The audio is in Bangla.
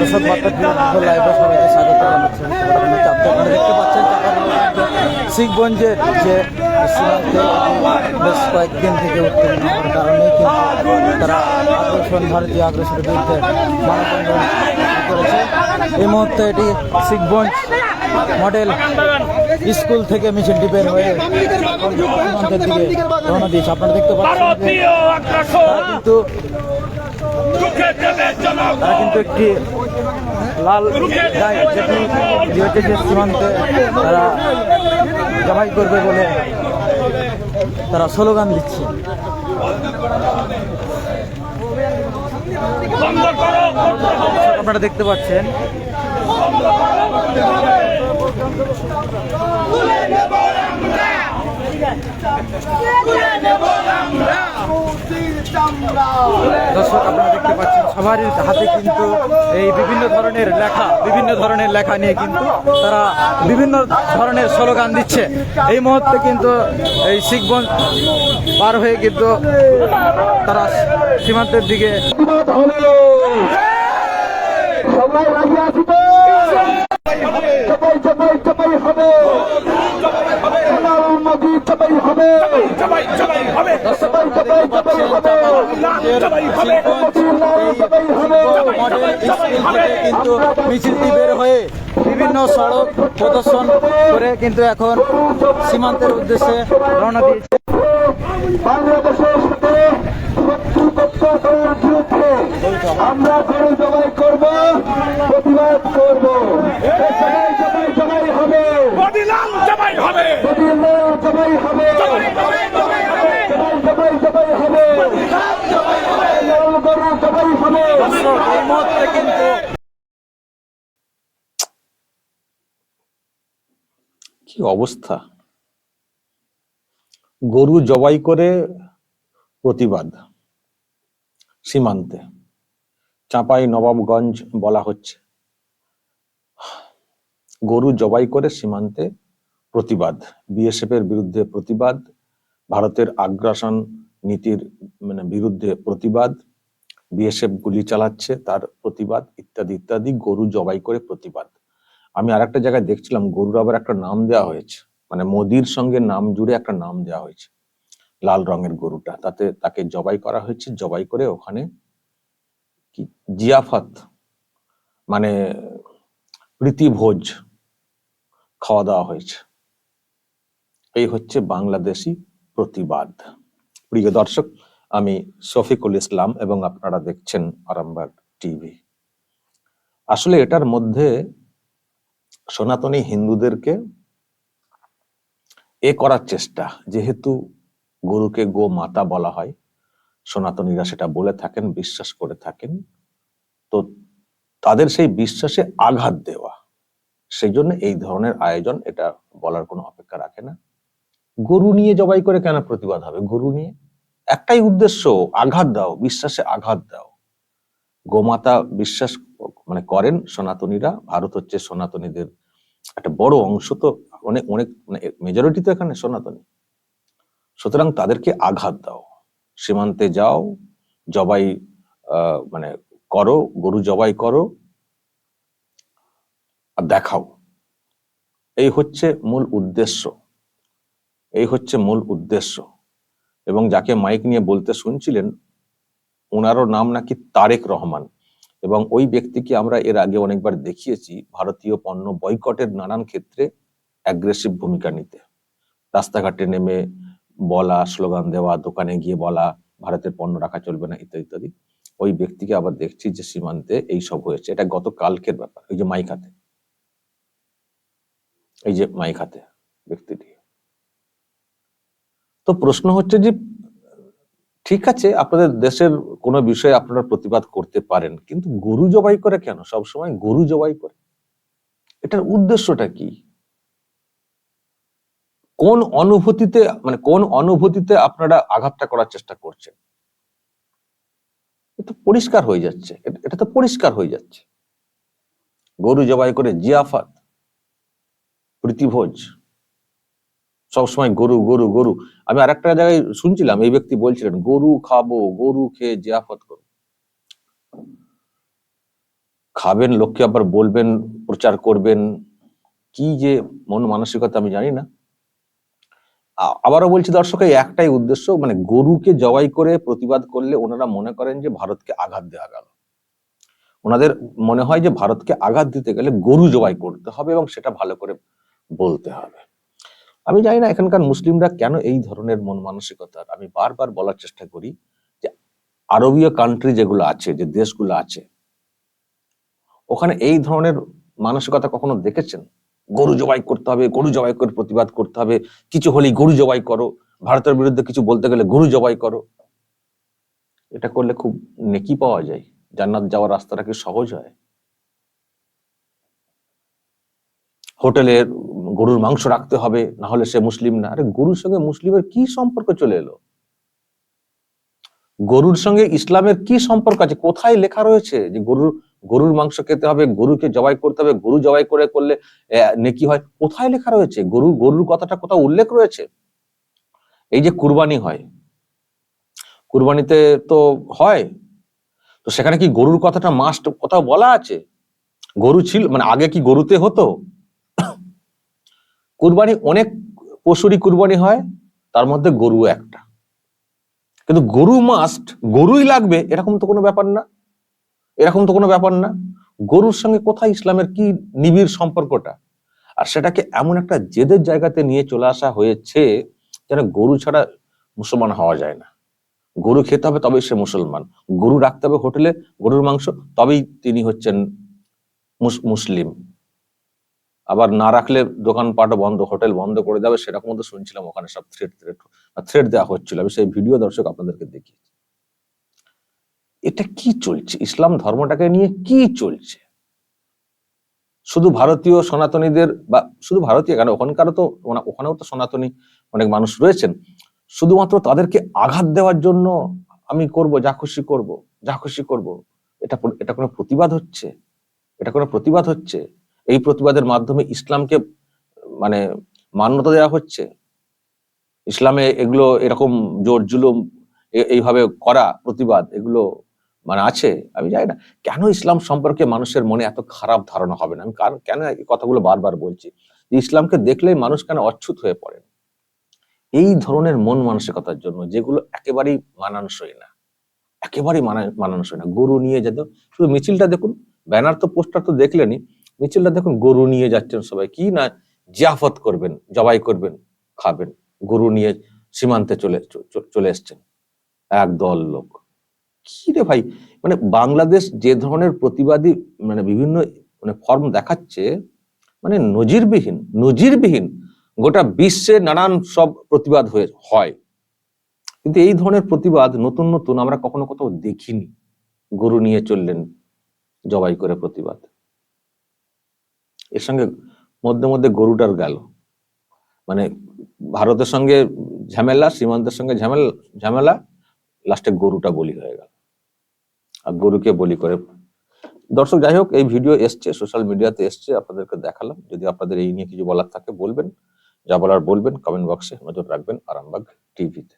দর্শক বার্তা টিভির লাইভে সবাইকে স্বাগত জানাচ্ছি। আমি তোমাদের মধ্যে চাপতে আপনারা দেখতে পাচ্ছেন। চাপার শিখগঞ্জের যে সীমান্তে বেশ কয়েকদিন থেকে উত্তীর্ণ হওয়ার কারণে কিন্তু তারা আগ্রাসন ভারতীয় আগ্রাসনের বিরুদ্ধে মানববন্ধন করেছে। এই মুহূর্তে এটি শিখগঞ্জ মডেল স্কুল থেকে মিছিলটি বের হয়ে সীমান্তের দিকে রওনা দিয়েছে। আপনারা দেখতে পাচ্ছেন কিন্তু তারা কিন্তু একটি লাল যেটি যে সীমান্তে তারা জবাই করবে বলে তারা স্লোগান দিচ্ছে। আপনারা দেখতে পাচ্ছেন। দর্শক, আপনারা দেখতে পাচ্ছেন, সবারই হাতে কিন্তু এই বিভিন্ন ধরনের লেখা, বিভিন্ন ধরনের লেখা নিয়ে কিন্তু তারা বিভিন্ন ধরনের স্লোগান দিচ্ছে। এই মুহূর্তে কিন্তু এই শিখগঞ্জ পার হয়ে কিন্তু তারা সীমান্তের দিকে সবাই রাজি আছি তো চাপাই চাপাই চাপাই হবে সোনার মোদি চাপাই হবে সবাই সবাই হবে চাপাই চাপাই চাপাই হবে চাপাই হবে মডেল স্কুল থেকে কিন্তু মিছিলটি বের হয়ে বিভিন্ন সড়ক প্রদর্শন করে কিন্তু এখন সীমান্তের উদ্দেশ্যে রওনা দিয়েছে। বাংলাদেশের সাথে শত্রু পক্ষের বিরুদ্ধে আমরা গরু জবাই করব প্রতিবাদ করব। সবাই সবাই হবে। সবাই হবে। সবাই হবে সবাই সবাই হবে লাল গরু সবাই হবে দর্শক, এই কিন্তু কি অবস্থা? গরু জবাই করে প্রতিবাদ সীমান্তে। চাঁপাই নবাবগঞ্জ বলা হচ্ছে। গরু জবাই করে সীমান্তে প্রতিবাদ। বিএসএফ এর বিরুদ্ধে প্রতিবাদ। ভারতের আগ্রাসন নীতির মানে বিরুদ্ধে প্রতিবাদ। বিএসএফ গুলি চালাচ্ছে, তার প্রতিবাদ ইত্যাদি ইত্যাদি, গরু জবাই করে প্রতিবাদ। আমি আর একটা জায়গায় দেখছিলাম, গরুর আবার একটা নাম দেওয়া হয়েছে। মানে মোদির সঙ্গে নাম জুড়ে একটা নাম দেওয়া হয়েছে, লাল রঙের গরুটা। তাতে তাকে জবাই করা হয়েছে, জবাই করে ওখানে কি, জিয়াফত মানে প্রীতিভোজ খাওয়া দাওয়া হয়েছে। এই হচ্ছে বাংলাদেশি প্রতিবাদ। প্রিয় দর্শক আমি শফিকুল ইসলাম এবং আপনারা দেখছেন আরামবাগ টিভি। আসলে এটার মধ্যে সনাতনী হিন্দুদেরকে এ করার চেষ্টা, যেহেতু গরুকে গো মাতা বলা হয়, সনাতনীরা সেটা বলে থাকেন, বিশ্বাস করে থাকেন, তো তাদের সেই বিশ্বাসে আঘাত দেওয়া সেই জন্য এই ধরনের আয়োজন এটা বলার কোনো অপেক্ষা রাখে না। গরু নিয়ে জবাই করে কেন প্রতিবাদ হবে? গরু নিয়ে একটাই উদ্দেশ্য, আঘাত দাও, বিশ্বাসে আঘাত দাও। গোমাতা বিশ্বাস মানে করেন সনাতনীরা, ভারত হচ্ছে সনাতনীদের একটা বড় অংশ, তো অনেক অনেক মানে মেজরিটি তো এখানে সনাতনী। সুতরাং তাদেরকে আঘাত দাও। সীমান্তে যাও, জবাই মানে করো, গরু জবাই করো, আর দেখাও। এই হচ্ছে মূল উদ্দেশ্য। এই হচ্ছে মূল উদ্দেশ্য। এবং যাকে মাইক নিয়ে বলতে শুনছিলেন, ওনারও নাম নাকি তারেক রহমান। এবং ওই ব্যক্তিকে আমরা এর আগে অনেকবার দেখিয়েছি ভারতীয় পণ্য বয়কটের নানান ক্ষেত্রে অ্যাগ্রেসিভ ভূমিকা নিতে। রাস্তাঘাটে নেমে বলা, স্লোগান দেওয়া, দোকানে গিয়ে বলা, ভারতের পণ্য রাখা চলবে না, ইত্যাদি ইত্যাদি। ওই ব্যক্তিকে আবার দেখছি যে সীমান্তে এই সব হয়েছে। এটা গত কালকের ব্যাপার, ওই যে মাইক হাতে। এই যে মাইক হাতে ব্যক্তিটি। তো প্রশ্ন হচ্ছে যে, ঠিক আছে, আপনাদের দেশের কোনো বিষয়ে আপনারা প্রতিবাদ করতে পারেন, কিন্তু গরু জবাই করে কেন? সবসময় গরু জবাই করে। এটার উদ্দেশ্যটা কি? কোন অনুভূতিতে মানে কোন অনুভূতিতে আপনারা আঘাতটা করার চেষ্টা করছেন? এটা পরিষ্কার হয়ে যাচ্ছে। এটা- তো পরিষ্কার হয়ে যাচ্ছে। গরু জবাই করে জিয়াফাত, প্রীতিভোজ সবসময় গরু গরু গরু। আমি আর একটা জায়গায় শুনছিলাম, এই ব্যক্তি বলছিলেন, গরু খাব, গরু খেয়ে জিয়াফত করব খাবেন, লোককে আবার বলবেন, প্রচার করবেন। কি যে মন মানসিকতা আমি জানি না। আবারও বলছি দর্শক, এই একটাই উদ্দেশ্য মানে গরুকে জবাই করে প্রতিবাদ করলে ওনারা মনে করেন যে ভারতকে আঘাত দেওয়া গেল। ওনাদের মনে হয় যে ভারতকে আঘাত দিতে গেলে গরু জবাই করতে হবে এবং সেটা ভালো করে বলতে হবে। আমি জানি না এখানকার মুসলিমরা কেন এই ধরনের মন মানসিকতার। আমি বারবার বলার চেষ্টা করি যে আরবীয় কান্ট্রি যেগুলো আছে, যে দেশগুলো আছে, ওখানে এই ধরনের মানসিকতা কখনো দেখেছেন? গরু জবাই করতে হবে, গরু জবাই করে প্রতিবাদ করতে হবে, কিছু হলেই গরু জবাই করো, ভারতের বিরুদ্ধে কিছু বলতে গেলে গরু জবাই করো। এটা করলে খুব নেকি পাওয়া যায়, জান্নাত যাওয়ার রাস্তাটা কি সহজ হয়? হোটেলে গরুর মাংস রাখতে হবে, না হলে সে মুসলিম না। আরে গরুর সঙ্গে মুসলিমের কি সম্পর্ক চলে এলো? গরুর সঙ্গে ইসলামের কি সম্পর্ক আছে? কোথায় লেখা রয়েছে যে গরুর গরুর মাংস খেতে হবে, গরুকে জবাই করতে হবে, গরু জবাই করে করলে নেকি হয়? কোথায় লেখা রয়েছে? গরু, গরুর কথাটা কোথাও উল্লেখ রয়েছে? এই যে কুরবানি হয়, কুরবানিতে তো হয়, তো সেখানে কি গরুর কথাটা মাস্ট কোথাও বলা আছে? গরু ছিল মানে আগে কি গরুতে হতো? কুরবানি অনেক পশুরই কুরবানি হয়, তার মধ্যে গরু একটা। কিন্তু গরু মাস্ট গরুই লাগবে, এরকম তো কোনো ব্যাপার না। এরকম তো কোনো ব্যাপার না। গরুর সঙ্গে কোথায় ইসলামের কি নিবিড় সম্পর্কটা? আর সেটাকে এমন একটা জেদের জায়গাতে নিয়ে চলে আসা হয়েছে, যেন গরু ছাড়া মুসলমান হওয়া যায় না। গরু খেতে হবে তবেই সে মুসলমান। গরু রাখতে হবে হোটেলে, গরুর মাংস, তবেই তিনি হচ্ছেন মুস- মুসলিম। আবার না রাখলে দোকানপাটও বন্ধ, হোটেল বন্ধ করে দেবে সেরকম তো শুনছিলাম ওখানে সব থ্রেট থ্রেট থ্রেট দেওয়া হচ্ছিল। আমি সেই ভিডিও দর্শক আপনাদেরকে দেখিয়েছি। এটা কি চলছে? ইসলাম ধর্মটাকে নিয়ে কি চলছে? শুধু ভারতীয় সনাতনীদের বা শুধু ভারতীয় কেন? ওখানকারও তো ওখানেও তো সনাতনী অনেক মানুষ রয়েছেন। শুধুমাত্র তাদেরকে আঘাত দেওয়ার জন্য আমি করব, যা খুশি করব, যা খুশি করব, এটা এটা কোনো প্রতিবাদ হচ্ছে? এটা কোনো প্রতিবাদ হচ্ছে? এই প্রতিবাদের মাধ্যমে ইসলামকে মানে মান্যতা দেওয়া হচ্ছে? ইসলামে এগুলো এরকম জোর জুলুম এইভাবে করা প্রতিবাদ, এগুলো মানে আছে? আমি জানি না। কেন ইসলাম সম্পর্কে মানুষের মনে এত খারাপ ধারণা হবে না? আমি কেন এই কথাগুলো বারবার বলছি? ইসলামকে দেখলেই মানুষ কেন অচ্ছুত হয়ে পড়েন এই ধরনের মন মানসিকতার জন্য যেগুলো একেবারেই মানানসই না, একেবারেই মানা- মানানসই না। গরু নিয়ে যেত, শুধু মিছিলটা দেখুন, ব্যানার তো, পোস্টার তো দেখলেনই মিছিলটা দেখুন গরু নিয়ে যাচ্ছেন সবাই। কি না জিয়াফত করবেন, জবাই করবেন, খাবেন। গরু নিয়ে সীমান্তে চলে চলে এসছেন। এক দল লোক। কি রে ভাই? মানে বাংলাদেশ যে ধরনের প্রতিবাদী মানে বিভিন্ন মানে ফর্ম দেখাচ্ছে মানে নজিরবিহীন নজিরবিহীন গোটা বিশ্বে নানান সব প্রতিবাদ হয়ে, হয়। কিন্তু এই ধরনের প্রতিবাদ নতুন নতুন আমরা কখনো কোথাও দেখিনি। গরু নিয়ে চললেন জবাই করে প্রতিবাদ। এর সঙ্গে মধ্যে মধ্যে গরুটার গেল। মানে ভারতের সঙ্গে ঝামেলা, সীমান্তের সঙ্গে ঝামেলা ঝামেলা, লাস্টে গরুটা বলি হয়ে গেল। আর গরুকে বলি করে। দর্শক, যাই হোক, এই ভিডিও এসছে, সোশ্যাল মিডিয়াতে এসছে, আপনাদেরকে দেখালাম। যদি আপনাদের এই নিয়ে কিছু বলার থাকে বলবেন, যা বলার বলবেন কমেন্ট বক্সে নজর রাখবেন, আরামবাগ টিভিতে